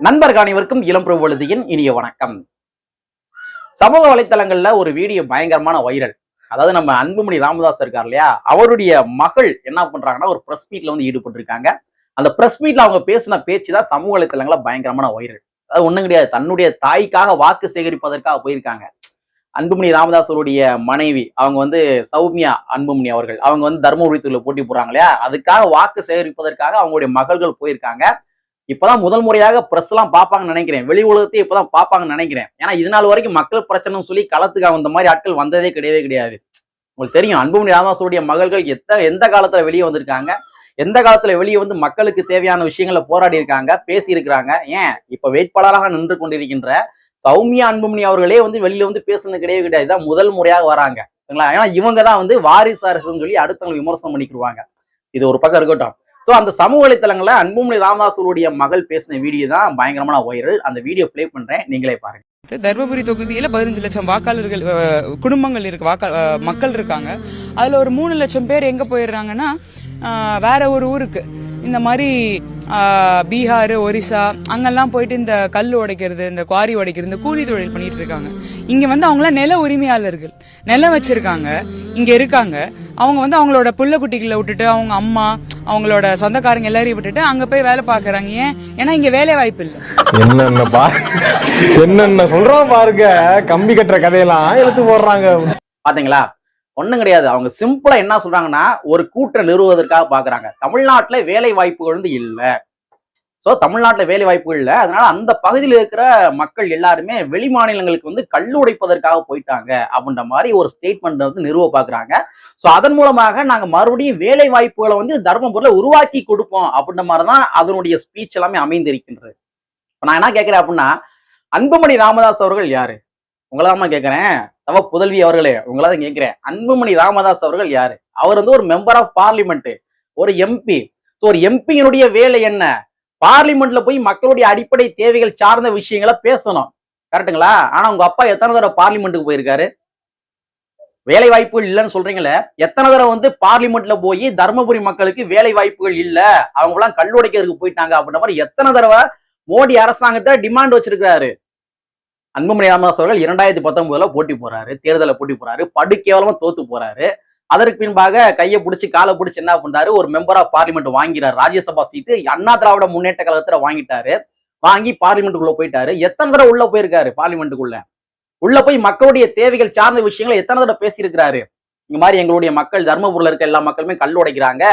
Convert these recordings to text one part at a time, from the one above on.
நண்பர்கள் அனைவருக்கும் இளம் பொழுதியின் இனிய வணக்கம். சமூக வலைத்தளங்கள்ல ஒரு வீடியோ பயங்கரமான வைரல் அதாவது நம்ம அன்புமணி ராமதாஸ் இருக்கார் இல்லையா? அவருடைய மகள் என்ன பண்றாங்கன்னா ஒரு பிரஸ் மீட்ல வந்து ஈடுபட்டிருக்காங்க. அந்த ப்ரெஸ் மீட்ல அவங்க பேசின பேச்சு தான் சமூக வலைத்தளங்கள்ல பயங்கரமான வைரல் அதாவது ஒண்ணும் கிடையாது. தன்னுடைய தாய்க்காக வாக்கு சேகரிப்பதற்காக போயிருக்காங்க. அன்புமணி ராமதாஸ் அவருடைய மனைவி அவங்க வந்து சௌமியா அன்புமணி அவர்கள். அவங்க வந்து தர்மபுரி போட்டி போடுறாங்க இல்லையா? அதுக்காக வாக்கு சேகரிப்பதற்காக அவங்களுடைய மகள்கள் போயிருக்காங்க. இப்பதான் முதல் முறையாக பிரஸ் எல்லாம் பார்ப்பாங்கன்னு நினைக்கிறேன். வெளி உலகத்தை இப்பதான் பார்ப்பாங்கன்னு நினைக்கிறேன். ஏன்னா இது நாள் வரைக்கும் மக்கள் பிரச்சனைன்னு சொல்லி களத்துக்கு அந்த மாதிரி ஆட்கள் வந்ததே கிடையவே கிடையாது. உங்களுக்கு தெரியும் அன்புமணி ராமதாசுடைய மகள்கள் எத்த எந்த காலத்துல வெளியே வந்திருக்காங்க? எந்த காலத்துல வெளியே வந்து மக்களுக்கு தேவையான விஷயங்களை போராடி இருக்காங்க பேசி இருக்கிறாங்க ஏன்? இப்ப வேட்பாளராக நின்று கொண்டிருக்கின்ற சௌமியா அன்புமணி அவர்களே வந்து வெளியில வந்து பேசுனது கிடையவே கிடையாது. தான் முதல் முறையாக வராங்க. ஏன்னா இவங்க தான் வந்து வாரிசு அரசுன்னு சொல்லி அடுத்தவங்க விமர்சனம் பண்ணிக்கிடுவாங்க. இது ஒரு பக்கம் இருக்கட்டும். ஸோ அந்த சமூக வலைத்தளங்கள்ல அன்புமணி ராமதாசுடைய மகள் பேசின வீடியோ தான் பயங்கரமான வைரல் அந்த வீடியோ ப்ளே பண்றேன். நீங்களே பாருங்க. தர்மபுரி தொகுதியில் பதினஞ்சு லட்சம் வாக்காளர்கள் குடும்பங்கள் இருக்கு வாக்கா மக்கள் இருக்காங்க. அதுல ஒரு மூணு லட்சம் பேர் எங்க போயிடுறாங்கன்னா வேற ஒரு ஊருக்கு. இந்த மாதிரி பீகார் ஒரிசா அங்கெல்லாம் போயிட்டு இந்த கல் உடைக்கிறது இந்த குவாரி உடைக்கிறது இந்த கூலி தொழில் பண்ணிட்டு இருக்காங்க. இங்க வந்து அவங்களாம் நில உரிமையாளர்கள் நிலம் வச்சிருக்காங்க இங்க இருக்காங்க. அவங்க வந்து அவங்களோட புள்ள குட்டிகளை விட்டுட்டு அவங்க அம்மா அவங்களோட சொந்தக்காரங்க எல்லாரையும் விட்டுட்டு அங்க போய் வேலை பாக்குறாங்க ஏன்? ஏன்னா இங்க வேலை வாய்ப்பு இல்லை. என்னென்ன என்னென்ன சொல்றோம் பாருங்க. கம்பி கட்டுற கதையெல்லாம் எடுத்து போடுறாங்க. பாத்தீங்களா? ஒன்றும் கிடையாது. அவங்க சிம்பிளா என்ன சொல்றாங்கன்னா ஒரு கூட்டம் நிறுவுவதற்காக பாக்குறாங்க தமிழ்நாட்டுல வேலை வாய்ப்புகள் வந்து இல்லை. ஸோ தமிழ்நாட்டுல வேலை வாய்ப்புகள் இல்லை. அதனால அந்த பகுதியில் இருக்கிற மக்கள் எல்லாருமே வெளி மாநிலங்களுக்கு வந்து கல்லுடைப்பதற்காக போயிட்டாங்க அப்படின்ற மாதிரி ஒரு ஸ்டேட்மெண்ட் வந்து நிறுவ பாக்குறாங்க ஸோ அதன் மூலமாக நாங்க மறுபடியும் வேலை வாய்ப்புகளை வந்து தர்மபுரியில உருவாக்கி கொடுப்போம் அப்படின்ற மாதிரிதான் அதனுடைய ஸ்பீச் எல்லாமே அமைந்திருக்கின்றது. இப்போ நான் என்ன கேட்கிறேன் அப்படின்னா அன்புமணி ராமதாஸ் அவர்கள் யாரு? உங்களதாம்மா கேட்குறேன். புதல்வி அவர்களே உங்களை கேட்கிறேன். அன்புமணி ராமதாஸ் அவர்கள் யாரு? அவர் வந்து ஒரு மெம்பர் ஆஃப் பார்லிமெண்ட் ஒரு எம்பி ஸோ ஒரு எம்பியினுடைய வேலை என்ன? பார்லிமெண்ட்ல போய் மக்களுடைய அடிப்படை தேவைகள் சார்ந்த விஷயங்களை பேசணும். கரெக்ட்டுங்களா ஆனா உங்க அப்பா எத்தனை தடவை பார்லிமெண்ட்டுக்கு போயிருக்காரு? வேலை வாய்ப்புகள் இல்லைன்னு சொல்றீங்களே. எத்தனை தடவை வந்து பார்லிமெண்ட்ல போய் தர்மபுரி மக்களுக்கு வேலை வாய்ப்புகள் இல்லை? அவங்க எல்லாம் கல்லுடைக்கிறதுக்கு போயிட்டாங்க அப்படின்ற மாதிரி எத்தனை தடவை மோடி அரசாங்கத்தை டிமாண்ட் வச்சிருக்கிறாரு? அன்புமணி ராமதாஸ் அவர்கள் இரண்டாயிரத்தி பத்தொன்பதுல போட்டி போறாரு தேர்தலை போட்டி போறாரு படு தோத்து போறாரு. அதற்கு பின்பாக கையை பிடிச்சி காலை பிடிச்சி என்ன பண்றாரு? ஒரு மெம்பர் ஆஃப் பார்லிமெண்ட் வாங்கிறாரு. ராஜ்யசபா சீட்டு அண்ணா திராவிட முன்னேற்ற கழகத்துல வாங்கிட்டாரு. வாங்கி பார்லிமெண்ட்டுக்குள்ள போயிட்டாரு. எத்தனை தடவை உள்ள போயிருக்காரு பார்லிமெண்ட்டுக்குள்ள உள்ள போய் மக்களுடைய தேவைகள் சார்ந்த விஷயங்களை எத்தனை தடவை பேசியிருக்கிறாரு? இந்த மாதிரி எங்களுடைய மக்கள் தர்மபுரியில இருக்க எல்லா மக்களுமே கல் உடைக்கிறாங்க.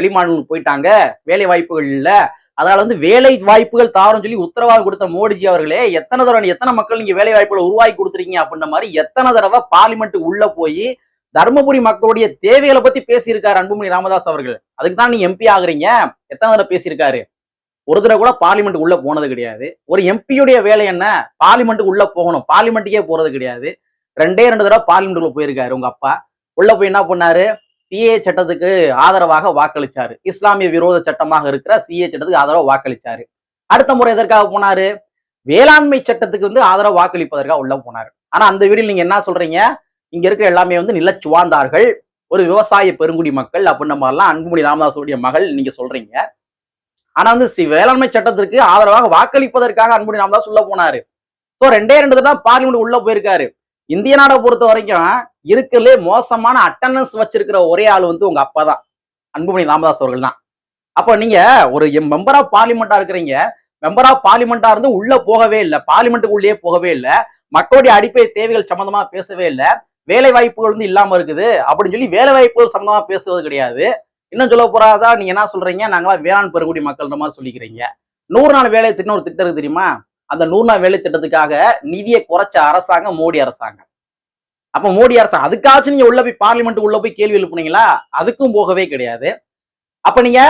வெளிமாநிலங்களுக்கு போயிட்டாங்க. வேலை வாய்ப்புகள் இல்லை. அதனால வந்து வேலை வாய்ப்புகள் தாரும் சொல்லி உத்தரவாதம் கொடுத்த மோடிஜி அவர்களே எத்தனை தடவை எத்தனை மக்கள் நீங்க வேலை வாய்ப்புகளை உருவாக்கி கொடுத்துருக்கீங்க அப்படின்ற மாதிரி எத்தனை தடவை பார்லிமெண்ட்டுக்கு உள்ள போய் தர்மபுரி மக்களுடைய தேவைகளை பத்தி பேசியிருக்காரு அன்புமணி ராமதாஸ் அவர்கள். அதுக்கு தான் நீங்க எம்பி ஆகுறீங்க. எத்தனை தடவை பேசியிருக்காரு? ஒரு தடவை கூட பார்லிமெண்ட் உள்ள போனது கிடையாது. ஒரு எம்பியுடைய வேலை என்ன? பார்லிமெண்ட் உள்ள போகணும். பார்லிமெண்ட்டுக்கே போறது கிடையாது. ரெண்டே ரெண்டு தடவை பார்லிமெண்ட்டுக்குள்ள போயிருக்காரு உங்க அப்பா. உள்ள போய் என்ன பண்ணாரு? சிஏ சட்டத்துக்கு ஆதரவாக வாக்களிச்சாரு. இஸ்லாமிய விரோத சட்டமாக இருக்கிற சிஏ சட்டத்துக்கு ஆதரவாக வாக்களிச்சாரு. அடுத்த முறை எதற்காக போனாரு? வேளாண்மை சட்டத்துக்கு வந்து ஆதரவு வாக்களிப்பதற்காக உள்ள போனாரு. ஆனா அந்த வீடியோ நீங்க என்ன சொல்றீங்க? இங்க இருக்கிற எல்லாமே வந்து நிலச்சுவாந்தார்கள் ஒரு விவசாய பெருங்குடி மக்கள் அப்படின்ற மாதிரிலாம் அன்புமணி ராமதாஸுடைய மகள் நீங்க சொல்றீங்க. ஆனா வந்து வேளாண்மை சட்டத்திற்கு ஆதரவாக வாக்களிப்பதற்காக அன்புமணி ராமதாஸ் உள்ள போனாரு. ஸோ ரெண்டே ரெண்டு தடவை பார்லிமெண்ட் உள்ள போயிருக்காரு. இந்திய நாடை பொறுத்த வரைக்கும் இருக்கிறதுலே மோசமான அட்டண்டன்ஸ் வச்சிருக்கிற ஒரே ஆள் வந்து உங்க அப்பா தான் அன்புமணி ராமதாஸ் அவர்கள் தான் அப்போ நீங்க ஒரு மெம்பர் ஆஃப் பார்லிமெண்டா இருக்கிறீங்க. மெம்பர் ஆஃப் பார்லிமெண்டா இருந்து உள்ள போகவே இல்லை. பார்லிமெண்ட்டுக்குள்ளேயே போகவே இல்லை. மக்களுடைய அடிப்படை தேவைகள் சம்பந்தமா பேசவே இல்லை. வேலை வாய்ப்புகள் வந்து இல்லாம இருக்குது. அப்படின்னு சொல்லி வேலை வாய்ப்புகள் சம்பந்தமா பேசுவது கிடையாது. இன்னும் சொல்ல போறாதா? நீங்க என்ன சொல்றீங்க? நாங்களாம் வேளாண் பெருங்குடி மக்கள்ன்ற மாதிரி சொல்லிக்கிறீங்க. நூறு நாள் வேலை திட்டம் ஒரு திட்டம் இருக்கு தெரியுமா? அந்த நூறு நாள் வேலை திட்டத்துக்காக நிதியை குறைச்ச அரசாங்கம் மோடி அரசாங்கம். அப்ப மோடி அரசாங்கம் அதுக்காச்சும் நீங்க உள்ள போய் பார்லிமெண்ட் உள்ள போய் கேள்வி எழுப்புனீங்களா? அதுக்கும் போகவே கிடையாது. அப்ப நீங்க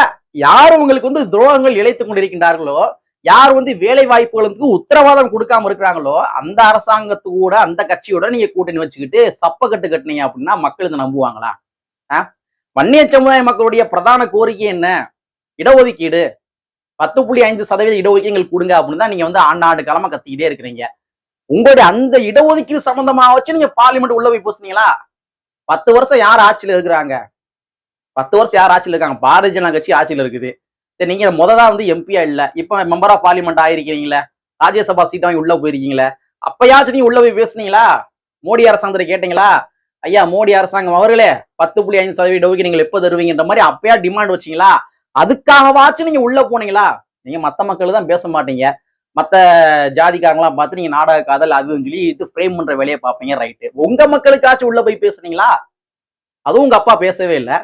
யார் உங்களுக்கு வந்து துரோகங்கள் இழைத்துக் கொண்டிருக்கின்றார்களோ யார் வந்து வேலை வாய்ப்புகளுக்கு உத்தரவாதம் கொடுக்காம இருக்கிறாங்களோ அந்த அரசாங்கத்து கூட அந்த கட்சியோட நீங்க கூட்டணி வச்சுக்கிட்டு சப்ப கட்டு கட்டுனீங்க அப்படின்னா மக்கள் இதை நம்புவாங்களா? வன்னிய சமுதாய மக்களுடைய பிரதான கோரிக்கை என்ன? இடஒதுக்கீடு. பத்து புள்ளி ஐந்து சதவீத இடஒதுக்கீடு கொடுங்க அப்படின்னு தான் நீங்க வந்து ஆண்டாண்டு காலமா கத்திக்கிட்டே இருக்கிறீங்க. உங்களுடைய அந்த இடஒதுக்கீடு சம்பந்தமா வச்சு நீங்க பார்லிமெண்ட் உள்ள போய் பேசுனீங்களா? பத்து வருஷம் யார் ஆட்சியில இருக்கிறாங்க? பத்து வருஷம் யார் ஆட்சியில இருக்காங்க? பாரதிய ஜனதா கட்சி ஆட்சியில இருக்குது. சரி நீங்க முத தான் வந்து எம்பியா இல்ல. இப்ப மெம்பர் ஆஃப் பார்லிமெண்ட் ஆயிருக்கீங்களே. ராஜ்யசபா சீட் வாங்கி உள்ள போயிருக்கீங்களே. அப்பயாச்சும் நீங்க உள்ள போய் பேசுனீங்களா? மோடி அரசாங்கத்தை கேட்டீங்களா? ஐயா மோடி அரசாங்கம் அவர்களே பத்து புள்ளி ஐந்து சதவீத ஒதுக்கி நீங்கள் எப்போ தருவீங்கன்ற மாதிரி அப்பயா டிமாண்ட் வச்சீங்களா? அதுக்காகவாச்சும் நீங்க உள்ள போனீங்களா? நீங்க மத்த மக்கள் தான் பேச மாட்டீங்க. மத்த ஜாதிக்காரங்களாம் பார்த்து நீங்க நாடக காதல் அதுன்னு சொல்லி இது ஃப்ரேம் பண்ற வேலையை பார்ப்பீங்க ரைட்டு உங்க மக்களுக்காச்சும் உள்ள போய் பேசுனீங்களா? அதுவும் உங்க அப்பா பேசவே இல்லை.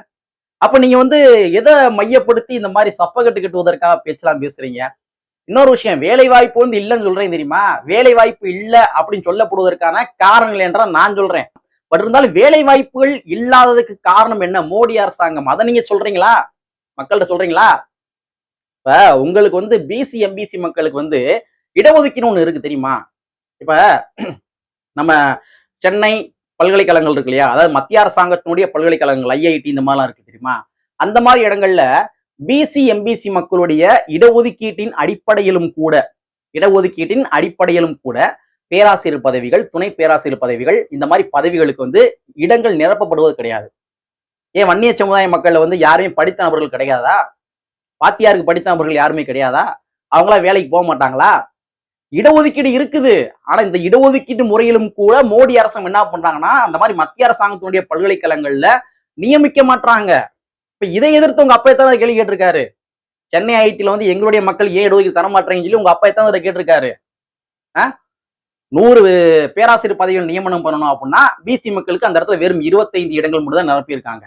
அப்ப நீங்க வந்து எதை மையப்படுத்தி இந்த மாதிரி சப்பகட்டு கட்டுவதற்காக பேச்செல்லாம் பேசுறீங்க? இன்னொரு விஷயம் வேலை வாய்ப்பு வந்து இல்லைன்னு சொல்றேன் தெரியுமா? வேலை வாய்ப்பு இல்லை அப்படின்னு சொல்லப்படுவதற்கான காரணங்கள் என்றால் நான் சொல்றேன். பட் இருந்தாலும் வேலை வாய்ப்புகள் இல்லாததுக்கு காரணம் என்ன? மோடி அரசாங்கம். அதை நீங்க சொல்றீங்களா? மக்கள்கிட்ட சொல்றீங்களா? இப்ப உங்களுக்கு வந்து பிசி எம்பிசி மக்களுக்கு வந்து இடஒதுக்கீடு ஒன்று இருக்கு தெரியுமா? இப்ப நம்ம சென்னை பல்கலைக்கழகங்கள் இருக்கு இல்லையா? அதாவது மத்திய அரசாங்கத்தினுடைய பல்கலைக்கழகங்கள் ஐஐடி இந்த மாதிரிலாம் இருக்கு தெரியுமா? அந்த மாதிரி இடங்கள்ல பிசி எம்பிசி மக்களுடைய இடஒதுக்கீட்டின் அடிப்படையிலும் கூட இடஒதுக்கீட்டின் அடிப்படையிலும் கூட பேராசிரியர் பதவிகள் துணை பேராசிரியர் பதவிகள் இந்த மாதிரி பதவிகளுக்கு வந்து இடங்கள் நிரப்பப்படுவது கிடையாது. ஏன் வன்னிய சமுதாய மக்கள்ல வந்து யாரையும் படித்த நபர்கள் கிடையாதா? பாத்தியாருக்கு படித்த நபர்கள் யாருமே கிடையாதா? அவங்களாம் வேலைக்கு போக மாட்டாங்களா? இடஒதுக்கீடு இருக்குது. ஆனா இந்த இடஒதுக்கீடு முறையிலும் கூட மோடி அரசாங்கம் என்ன பண்றாங்கன்னா அந்த மாதிரி மத்திய அரசாங்கத்தினுடைய பல்கலைக்கழகங்கள்ல நியமிக்க மாட்டாங்க இப்ப இதை எதிர்த்து உங்க அப்பா தான் கேள்வி கேட்டிருக்காரு? சென்னை ஐடில வந்து எங்களுடைய மக்கள் ஏன் இடஒதுக்கீடு தர மாட்டேங்கன்னு சொல்லி உங்க அப்பா தான் கேட்டிருக்காரு? நூறு பேராசிரியர் பதவிகள் நியமனம் பண்ணணும் அப்படின்னா பிசி மக்களுக்கு அந்த இடத்துல வெறும் இருபத்தைந்து இடங்கள் மட்டும் தான் நிரப்பியிருக்காங்க.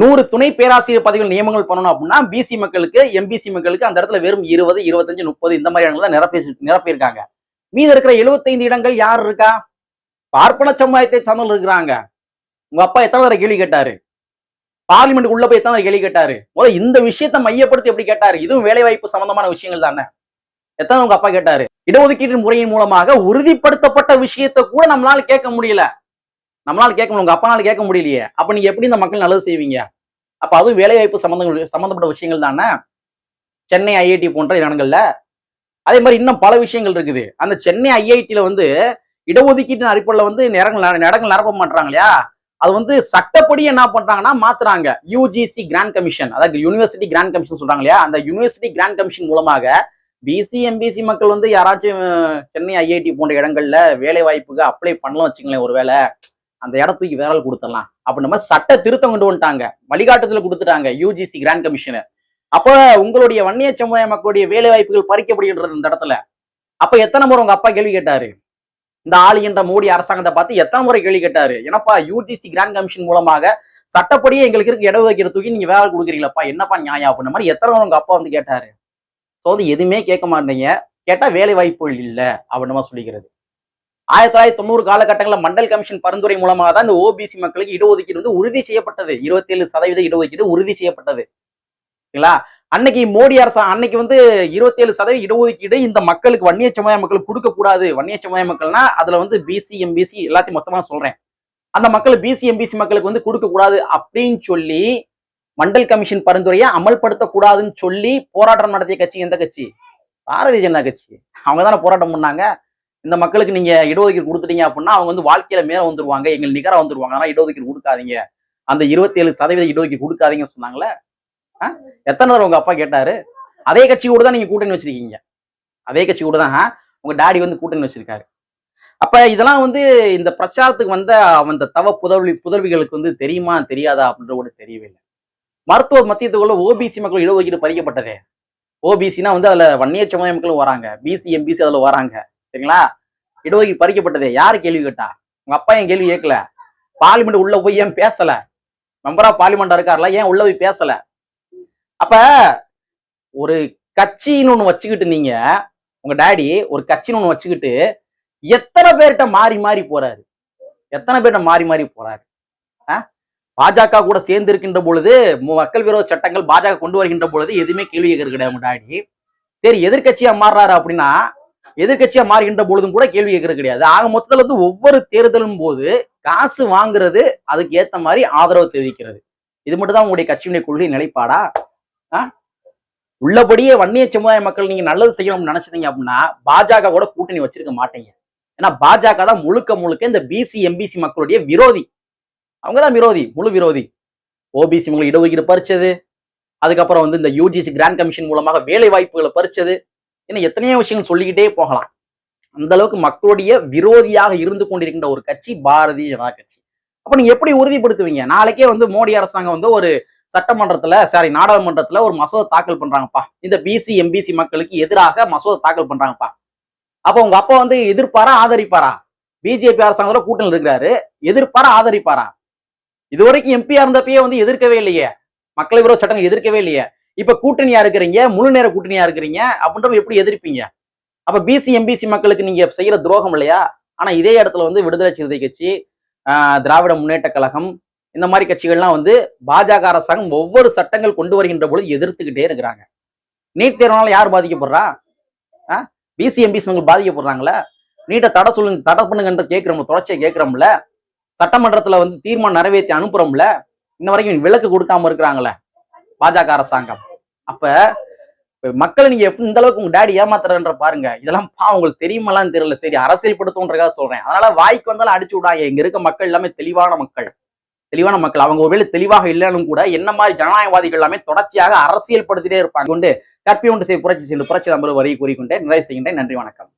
நூறு துணை பேராசிரியர் பதவிகள் நியமனங்கள் பண்ணணும் அப்படின்னா பிசி மக்களுக்கு எம்பிசி மக்களுக்கு அந்த இடத்துல வெறும் இருபது இருபத்தஞ்சு முப்பது இந்த மாதிரி இடங்கள் தான் நிரப்பி நிரப்பியிருக்காங்க. மீதி இருக்கிற 75 இடங்கள் யார் இருக்கா? பார்ப்பன சமுதாயத்தை சார்ந்தவர்கள் இருக்கிறாங்க. உங்க அப்பா எத்தனை தடவை கேள்வி கேட்டாரு? பார்லிமெண்ட் உள்ள போய் எத்தனை கேள்வி கேட்டாரு? முதல்ல இந்த விஷயத்தை மையப்படுத்தி எப்படி கேட்டாரு? இதுவும் வேலைவாய்ப்பு சம்பந்தமான விஷயங்கள் தானே. எத்தனை உங்க அப்பா கேட்டாரு? இடஒதுக்கீட்டு முறையின் மூலமாக உறுதிப்படுத்தப்பட்ட விஷயத்தை கூட நம்மளால கேட்க முடியல. நம்மளால கேட்க முடியும் உங்க அப்பனால கேட்க முடியலையே. அப்ப நீங்க எப்படி இந்த மக்கள் நல்லது செய்வீங்க? அப்ப அதுவும் வேலைவாய்ப்பு சம்பந்தங்கள் சம்பந்தப்பட்ட விஷயங்கள் தானே? சென்னை ஐஐடி போன்ற இடங்கள்ல. அதே மாதிரி இன்னும் பல விஷயங்கள் இருக்குது. அந்த சென்னை ஐஐடியில வந்து இடஒதுக்கீட்டின் அடிப்படையில் வந்து நேரங்கள் இடங்கள் நிரப்ப மாட்டாங்க இல்லையா? அது வந்து சட்டப்படி என்ன பண்றாங்கன்னா மாத்துறாங்க. யூஜிசி கிராண்ட் கமிஷன் அதாவது யூனிவர்சிட்டி கிராண்ட் கமிஷன் சொல்றாங்க இல்லையா? அந்த யூனிவர்சிட்டி கிராண்ட் கமிஷன் மூலமாக பிசி எம்பிசி மக்கள் வந்து யாராச்சும் சென்னை ஐஐடி போன்ற இடங்கள்ல வேலை வாய்ப்புக்கு அப்ளை பண்ணலாம் வச்சுங்களேன் ஒருவேளை. அந்த இடத்துக்கு வேறால் கொடுத்துடலாம். அப்ப நம்ம சட்ட திருத்தம் கொண்டு வந்துட்டாங்க. வழிகாட்டுதல் கொடுத்துட்டாங்க யூஜிசி கிராண்ட் கமிஷனர் அப்ப உங்களுடைய வன்னிய சமுதாய மக்களுடைய வேலை வாய்ப்புகள் பறிக்கப்படுகின்றது இந்த இடத்துல. அப்ப எத்தனை முறை உங்க அப்பா கேள்வி கேட்டாரு? இந்த ஆளுகின்ற மோடி அரசாங்கத்தை பார்த்து எத்தனை முறை கேள்வி கேட்டாரு? ஏன்னாப்பா யூஜிசி கிராண்ட் கமிஷன் மூலமாக சட்டப்படியே எங்களுக்கு இருக்க இடஒதுக்கீடு தூக்கி நீங்க வேலை கொடுக்குறீங்களப்பா? என்னப்பா நியாயம்? அப்படின்ற மாதிரி எத்தனை முறை உங்க அப்பா வந்து கேட்டாரு. ஸோ வந்து எதுவுமே கேட்க மாட்டீங்க. கேட்டா வேலை வாய்ப்புகள் இல்லை அப்படின்னு சொல்லிக்கிறது. ஆயிரத்தி தொள்ளாயிரத்தி தொண்ணூறு காலகட்டங்களில் மண்டல் கமிஷன் பரிந்துரை மூலமாக தான் இந்த ஓபிசி மக்களுக்கு இடஒதுக்கீடு வந்து உறுதி செய்யப்பட்டது. இருபத்தி ஏழு சதவீத இடஒதுக்கீடு உறுதி செய்யப்பட்டது. சரிங்களா? அன்னைக்கு மோடி அரசு அன்னைக்கு வந்து இருபத்தி ஏழு சதவீத இடஒதுக்கீடு இந்த மக்களுக்கு வன்னிய சமுதாய மக்களுக்கு கொடுக்க கூடாது வன்னிய சமுதாய மக்கள்னா அதுல வந்து பிசி எம்பிசி எல்லாத்தையும் மொத்தமா சொல்றேன். அந்த மக்கள் பிசி எம்பிசி மக்களுக்கு வந்து கொடுக்க கூடாது அப்படின்னு சொல்லி மண்டல் கமிஷன் பரிந்துரையை அமல்படுத்தக்கூடாதுன்னு சொல்லி போராட்டம் நடத்திய கட்சி எந்த கட்சி? பாரதிய ஜனதா கட்சி. அவங்க தானே போராட்டம் பண்ணாங்க. இந்த மக்களுக்கு நீங்க இடஒதுக்கீடு கொடுத்துட்டீங்க அப்படின்னா அவங்க வந்து வாழ்க்கையில மேல வந்துருவாங்க எங்கள் நிகரா வந்துருவாங்க. ஆனா இடஒதுக்கீடு கொடுக்காதீங்க. அந்த இருபத்தி ஏழு சதவீத இடஒதுக்கீடு கொடுக்காதீங்கன்னு சொன்னாங்களே எத்தனை தடவை உங்க அப்பா கேட்டாரு? அதே கட்சி கூட தான் நீங்க கூட்டணி வச்சிருக்கீங்க. அதே கட்சி கூட தான் உங்க டாடி வந்து கூட்டணி வச்சிருக்காரு. அப்ப இதெல்லாம் வந்து இந்த பிரச்சாரத்துக்கு வந்த அந்த தவ புதவி புதவிகளுக்கு வந்து தெரியுமா தெரியாதா அப்படின்ற கூட தெரியவே இல்லை. மருத்துவ மத்தியத்துக்குள்ள ஓபிசி மக்கள் இடஒதுக்கீடு பறிக்கப்பட்டதே. ஓபிசினா வந்து அதுல வன்னிய சமுதாய மக்களும் வராங்க. பிசி எம்பிசி அதுல வராங்க. சரிங்களா? இடஒதுக்கி பறிக்கப்பட்டதே. யாரு கேள்வி கேட்டா? உங்க அப்பா என் கேள்வி கேட்கல? பார்லிமெண்ட் உள்ள போய் ஏன் பேசல? மெம்பரா பார்லிமெண்ட் இருக்கார்ல ஏன் உள்ள போய் பேசல? அப்ப ஒரு கட்சின்னு ஒண்ணு வச்சுக்கிட்டு நீங்க உங்க டாடி ஒரு கட்சின்னு ஒண்ணு வச்சுக்கிட்டு எத்தனை பேர்கிட்ட மாறி மாறி போறாரு? எத்தனை பேர்கிட்ட மாறி மாறி போறாரு? பாஜக கூட சேர்ந்து இருக்கின்ற பொழுது மக்கள் விரோத சட்டங்கள் பாஜக கொண்டு வருகின்ற பொழுது எதுவுமே கேள்வி கேட்கறது கிடையாது உங்க டாடி சரி எதிர்கட்சியா மாறுறாரு அப்படின்னா எதிர்கட்சியா மாறுகின்ற பொழுதும் கூட கேள்வி கேட்கறது கிடையாது. ஆக மொத்தத்துல வந்து ஒவ்வொரு தேர்தலும் போது காசு வாங்குறது அதுக்கு ஏத்த மாதிரி ஆதரவு தெரிவிக்கிறது. இது மட்டும் தான் உங்களுடைய கட்சியினுடைய கொள்கை நிலைப்பாடா? உள்ளபடியே வன்னிய சமுதாய மக்கள் நீங்க நல்லது செய்யணும்னு நினைச்சீங்க அப்படின்னா பாஜக கூட கூட்டணி வச்சிருக்க மாட்டீங்க. ஏன்னா பாஜக தான் முழுக்க முழுக்க இந்த பிசி எம்பிசி மக்களுடைய விரோதி. அவங்க தான் விரோதி முழு விரோதி. ஓபிசி மக்கள் இடஒதுக்கீடு பறிச்சது. அதுக்கப்புறம் வந்து இந்த யூஜிசி கிராண்ட் கமிஷன் மூலமாக வேலை வாய்ப்புகளை பறிச்சது. ஏன்னா எத்தனையோ விஷயங்கள் சொல்லிக்கிட்டே போகலாம். அந்த அளவுக்கு மக்களுடைய விரோதியாக இருந்து கொண்டிருக்கின்ற ஒரு கட்சி பாரதிய ஜனதா கட்சி. அப்ப நீங்க எப்படி உறுதிப்படுத்துவீங்க? நாளைக்கே வந்து மோடி அரசாங்கம் வந்து ஒரு சட்டமன்றத்துல சாரி நாடாளுமன்றத்துல ஒரு மசோதா தாக்கல் பண்றாங்கப்பா. இந்த பிசி எம்பிசி மக்களுக்கு எதிராக மசோதா தாக்கல் பண்றாங்கப்பா. அப்ப உங்க அப்பா வந்து எதிர்ப்பாரா ஆதரிப்பாரா? பிஜேபி அரசாங்கத்தோட கூட்டணி இருக்கிறாரு. எதிர்ப்பாரா ஆதரிப்பாரா? இதுவரைக்கும் எம்பியா இருந்தப்பயே வந்து எதிர்க்கவே இல்லையே. மக்களை விரோத சட்டங்கள் எதிர்க்கவே இல்லையே. இப்ப கூட்டணியா இருக்கிறீங்க முழு நேர கூட்டணியா இருக்கிறீங்க அப்படின்றவங்க எப்படி எதிர்ப்பீங்க? அப்ப பிசி எம்பிசி மக்களுக்கு நீங்க செய்யற துரோகம் இல்லையா? ஆனா இதே இடத்துல வந்து விடுதலை சிறுத்தை கட்சி ஆஹ் திராவிட முன்னேற்ற கழகம் இந்த மாதிரி கட்சிகள்லாம் வந்து பாஜக அரசாங்கம் ஒவ்வொரு சட்டங்கள் கொண்டு வருகின்ற பொழுது எதிர்த்துக்கிட்டே இருக்கிறாங்க. நீட் தேர்வுனால யார் பாதிக்கப்படுறா? பிசி எம்பிசி மக்கள் பாதிக்கப்படுறாங்களா? நீட்டை தடை சொல்லுங்க தடை பண்ணுங்கன்ற கேட்கிறோம்ல தொடர்ச்சியை கேட்கிறோம்ல? சட்டமன்றத்துல வந்து தீர்மானம் நிறைவேற்றி அனுப்புறோம்ல? இன்ன வரைக்கும் விலக்கு கொடுக்காம இருக்கிறாங்களே பாஜக அரசாங்கம்? அப்ப மக்களை நீங்க எப்படி இந்த அளவுக்கு உங்க டேடி ஏமாத்துறன்ற பாருங்க. இதெல்லாம் பா உங்களுக்கு தெரியுமெல்லாம் தெரியல. சரி அரசியல் படுத்துன்றதுக்காக சொல்றேன். அதனால வாய்க்கு வந்தாலும் அடிச்சு விடாங்க இங்க இருக்க மக்கள் எல்லாமே தெளிவான மக்கள். தெளிவான மக்கள். அவங்க ஒருவேளை தெளிவாக இல்லைன்னு கூட என்ன மாதிரி ஜனநாயகவாதிகள் எல்லாமே தொடர்ச்சியாக அரசியல் படுத்திட்டே இருப்பாங்க. கொண்டு கற்பி ஒன்று செய்ய புரட்சி செய்து புரட்சி நம்பர் வரை கூறிக்கொண்டே நிறைவு செய்கின்றேன். நன்றி வணக்கம்.